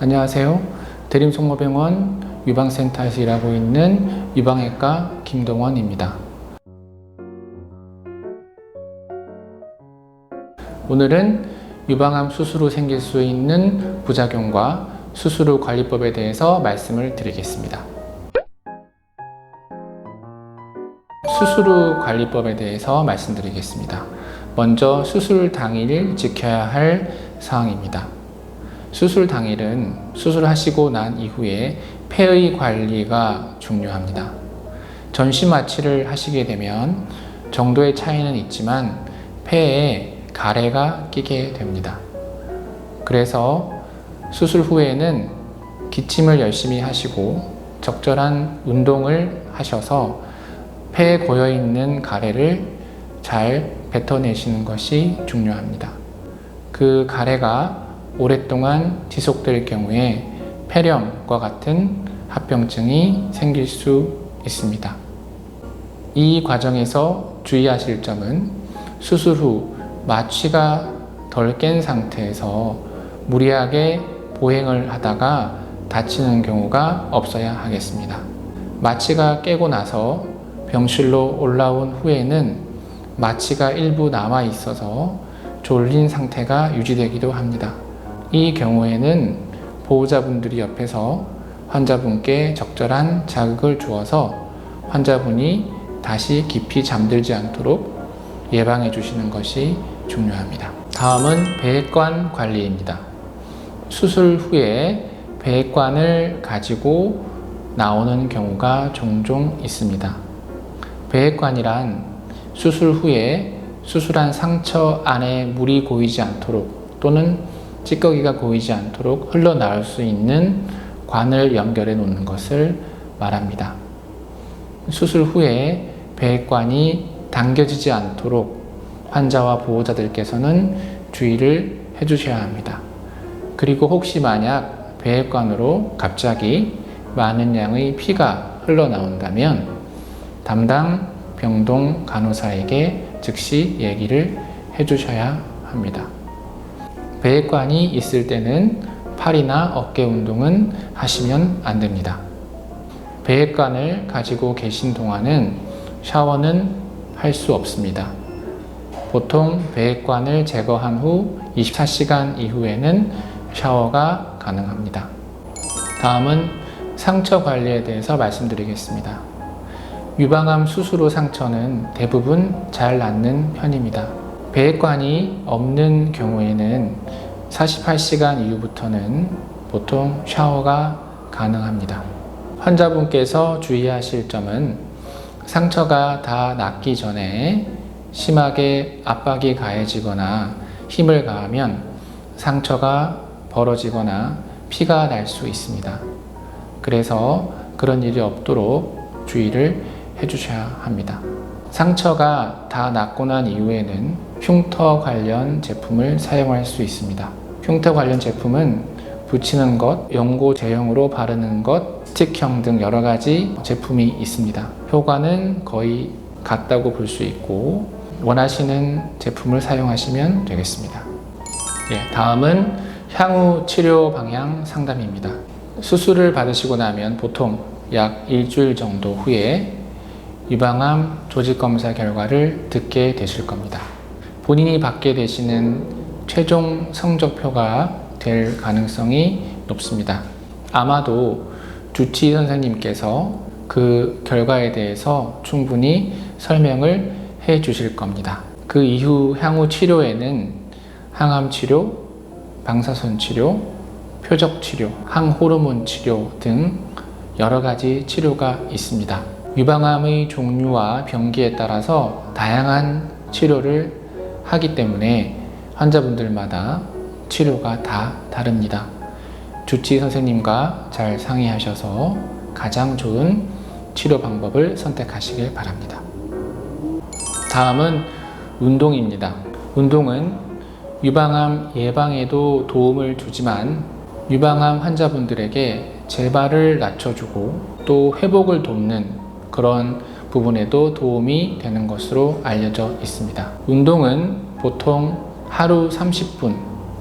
안녕하세요. 대림성모병원 유방센터에서 일하고 있는 유방외과 김동원입니다. 오늘은 유방암 수술 후 생길 수 있는 부작용과 수술 후 관리법에 대해서 말씀을 드리겠습니다. 수술 후 관리법에 대해서 말씀드리겠습니다. 먼저 수술 당일 지켜야 할 사항입니다. 수술 당일은 수술하시고 난 이후에 폐의 관리가 중요합니다. 전시 마취를 하시게 되면 정도의 차이는 있지만 폐에 가래가 끼게 됩니다. 그래서 수술 후에는 기침을 열심히 하시고 적절한 운동을 하셔서 폐에 고여 있는 가래를 잘 뱉어내시는 것이 중요합니다. 그 가래가 오랫동안 지속될 경우에 폐렴과 같은 합병증이 생길 수 있습니다. 이 과정에서 주의하실 점은 수술 후 마취가 덜 깬 상태에서 무리하게 보행을 하다가 다치는 경우가 없어야 하겠습니다. 마취가 깨고 나서 병실로 올라온 후에는 마취가 일부 남아 있어서 졸린 상태가 유지되기도 합니다. 이 경우에는 보호자분들이 옆에서 환자분께 적절한 자극을 주어서 환자분이 다시 깊이 잠들지 않도록 예방해 주시는 것이 중요합니다. 다음은 배관 관리입니다. 수술 후에 배관을 가지고 나오는 경우가 종종 있습니다. 배관이란 수술 후에 수술한 상처 안에 물이 고이지 않도록 또는 찌꺼기가 고이지 않도록 흘러나올 수 있는 관을 연결해 놓는 것을 말합니다. 수술 후에 배관이 당겨지지 않도록 환자와 보호자들께서는 주의를 해주셔야 합니다. 그리고 혹시 만약 배관으로 갑자기 많은 양의 피가 흘러나온다면 담당 병동 간호사에게 즉시 얘기를 해주셔야 합니다. 배관이 있을 때는 팔이나 어깨 운동은 하시면 안 됩니다. 배관을 가지고 계신 동안은 샤워는 할 수 없습니다. 보통 배관을 제거한 후 24시간 이후에는 샤워가 가능합니다. 다음은 상처 관리에 대해서 말씀드리겠습니다. 유방암 수술 후 상처는 대부분 잘 낫는 편입니다. 배관이 없는 경우에는 48시간 이후부터는 보통 샤워가 가능합니다. 환자분께서 주의하실 점은 상처가 다 낫기 전에 심하게 압박이 가해지거나 힘을 가하면 상처가 벌어지거나 피가 날 수 있습니다. 그래서 그런 일이 없도록 주의를 해주셔야 합니다. 상처가 다 낫고 난 이후에는 흉터 관련 제품을 사용할 수 있습니다. 흉터 관련 제품은 붙이는 것, 연고 제형으로 바르는 것, 스틱형 등 여러 가지 제품이 있습니다. 효과는 거의 같다고 볼 수 있고 원하시는 제품을 사용하시면 되겠습니다. 예, 다음은 향후 치료 방향 상담입니다. 수술을 받으시고 나면 보통 약 일주일 정도 후에 유방암 조직 검사 결과를 듣게 되실 겁니다. 본인이 받게 되시는 최종 성적표가 될 가능성이 높습니다. 아마도 주치 선생님께서 그 결과에 대해서 충분히 설명을 해 주실 겁니다. 그 이후 향후 치료에는 항암 치료, 방사선 치료, 표적 치료, 항호르몬 치료 등 여러 가지 치료가 있습니다. 유방암의 종류와 병기에 따라서 다양한 치료를 하기 때문에 환자분들마다 치료가 다 다릅니다. 주치 선생님과 잘 상의하셔서 가장 좋은 치료 방법을 선택하시길 바랍니다. 다음은 운동입니다. 운동은 유방암 예방에도 도움을 주지만 유방암 환자분들에게 재발을 낮춰주고 또 회복을 돕는 그런 부분에도 도움이 되는 것으로 알려져 있습니다. 운동은 보통 하루 30분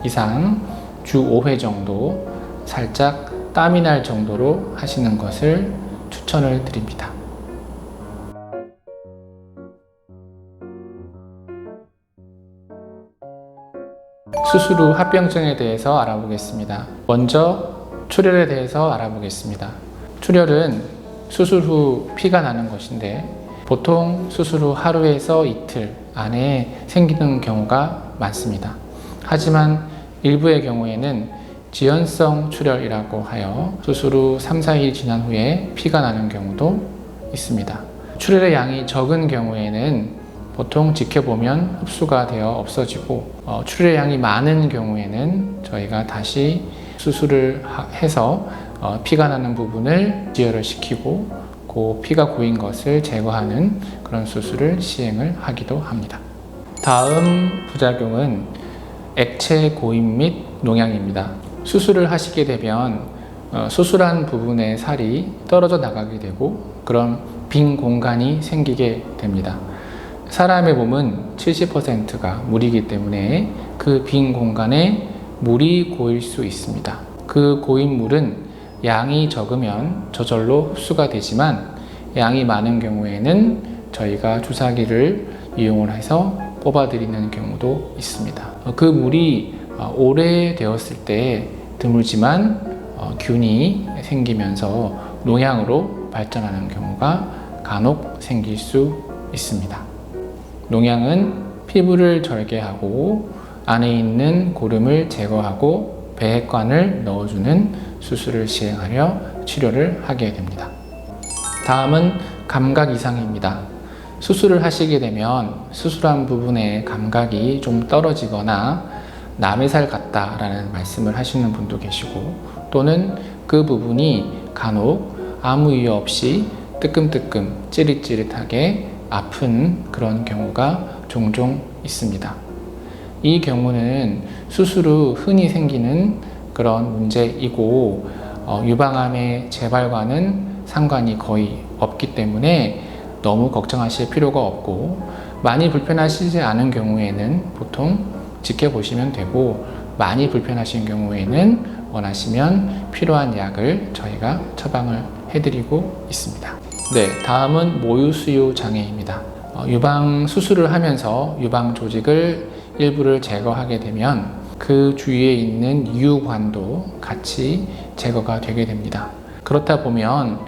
이상 주 5회 정도 살짝 땀이 날 정도로 하시는 것을 추천을 드립니다. 수술 후 합병증에 대해서 알아보겠습니다. 먼저 출혈에 대해서 알아보겠습니다. 출혈은 수술 후 피가 나는 것인데 보통 수술 후 하루에서 이틀 안에 생기는 경우가 많습니다. 하지만 일부의 경우에는 지연성 출혈이라고 하여 수술 후 3, 4일 지난 후에 피가 나는 경우도 있습니다. 출혈의 양이 적은 경우에는 보통 지켜보면 흡수가 되어 없어지고 어, 출혈의 양이 많은 경우에는 저희가 다시 수술을 하- 해서 어, 피가 나는 부분을 지혈을 시키고 그 피가 고인 것을 제거하는 그런 수술을 시행을 하기도 합니다. 다음 부작용은 액체 고임 및 농양입니다. 수술을 하시게 되면 어, 수술한 부분의 살이 떨어져 나가게 되고 그런 빈 공간이 생기게 됩니다. 사람의 몸은 70%가 물이기 때문에 그 빈 공간에 물이 고일 수 있습니다. 그 고인 물은 양이 적으면 저절로 흡수가 되지만 양이 많은 경우에는 저희가 주사기를 이용을 해서 뽑아들이는 경우도 있습니다. 어, 그 물이 어, 오래되었을 때 드물지만 어, 균이 생기면서 농양으로 발전하는 경우가 간혹 생길 수 있습니다. 농양은 피부를 절개하고 안에 있는 고름을 제거하고 배핵관을 넣어주는 수술을 시행하려 치료를 하게 됩니다. 다음은 감각 이상입니다. 수술을 하시게 되면 수술한 부분의 감각이 좀 떨어지거나 남의 살 같다라는 말씀을 하시는 분도 계시고 또는 그 부분이 간혹 아무 이유 없이 뜨끔뜨끔 찌릿찌릿하게 아픈 그런 경우가 종종 있습니다. 이 경우는 수술 후 흔히 생기는 그런 문제이고 어, 유방암의 재발과는 상관이 거의 없기 때문에 너무 걱정하실 필요가 없고 많이 불편하시지 않은 경우에는 보통 지켜보시면 되고 많이 불편하신 경우에는 원하시면 필요한 약을 저희가 처방을 해드리고 있습니다. 네, 다음은 모유수유 장애입니다. 어, 유방 수술을 하면서 유방 조직을 일부를 제거하게 되면 그 주위에 있는 유관도 같이 제거가 되게 됩니다. 그렇다 보면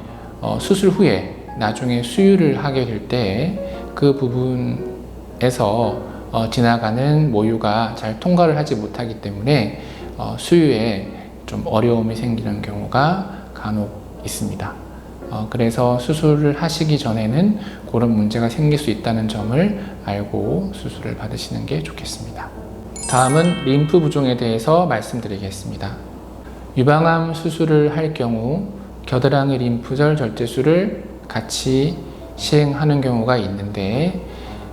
어, 수술 후에 나중에 수유를 하게 될 때 그 부분에서 어, 지나가는 모유가 잘 통과를 하지 못하기 때문에 어, 수유에 좀 어려움이 생기는 경우가 간혹 있습니다. 어, 그래서 수술을 하시기 전에는 그런 문제가 생길 수 있다는 점을 알고 수술을 받으시는 게 좋겠습니다. 다음은 림프 부종에 대해서 말씀드리겠습니다. 유방암 수술을 할 경우 겨드랑이 림프절 절제술을 같이 시행하는 경우가 있는데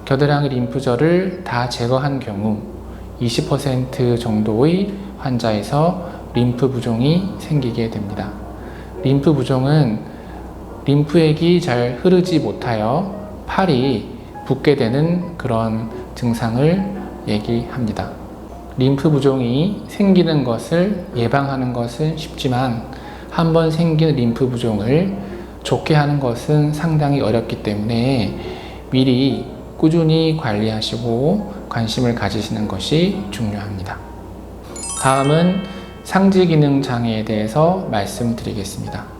겨드랑이 림프절을 다 제거한 경우 20% 정도의 환자에서 림프 부종이 생기게 됩니다. 림프 부종은 림프액이 잘 흐르지 못하여 팔이 붓게 되는 그런 증상을 얘기합니다. 림프 부종이 생기는 것을 예방하는 것은 쉽지만 한번 생긴 림프 부종을 좋게 하는 것은 상당히 어렵기 때문에 미리 꾸준히 관리하시고 관심을 가지시는 것이 중요합니다. 다음은 상지 기능 장애에 대해서 말씀드리겠습니다.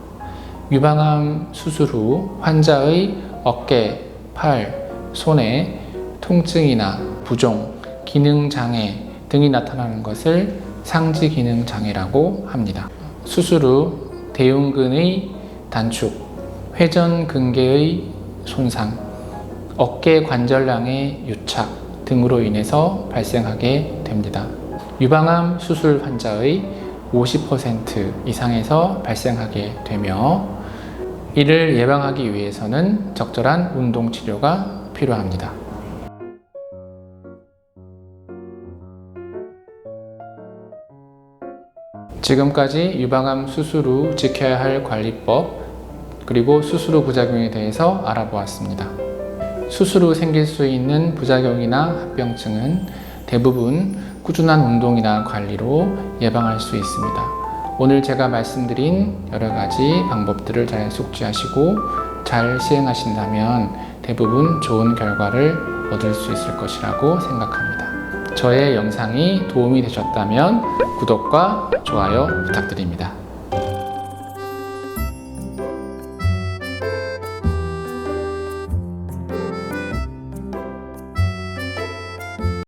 유방암 수술 후 환자의 어깨, 팔, 손에 통증이나 부종, 기능 장애 등이 나타나는 것을 상지 기능 장애라고 합니다. 수술 후 대흉근의 단축, 회전 근개의 손상, 어깨 관절량의 유착 등으로 인해서 발생하게 됩니다. 유방암 수술 환자의 50% 이상에서 발생하게 되며 이를 예방하기 위해서는 적절한 운동 치료가 필요합니다. 지금까지 유방암 수술 후 지켜야 할 관리법 그리고 수술 후 부작용에 대해서 알아보았습니다. 수술 후 생길 수 있는 부작용이나 합병증은 대부분 꾸준한 운동이나 관리로 예방할 수 있습니다. 오늘 제가 말씀드린 여러 가지 방법들을 잘 숙지하시고 잘 시행하신다면 대부분 좋은 결과를 얻을 수 있을 것이라고 생각합니다. 저의 영상이 도움이 되셨다면 구독과 좋아요 부탁드립니다.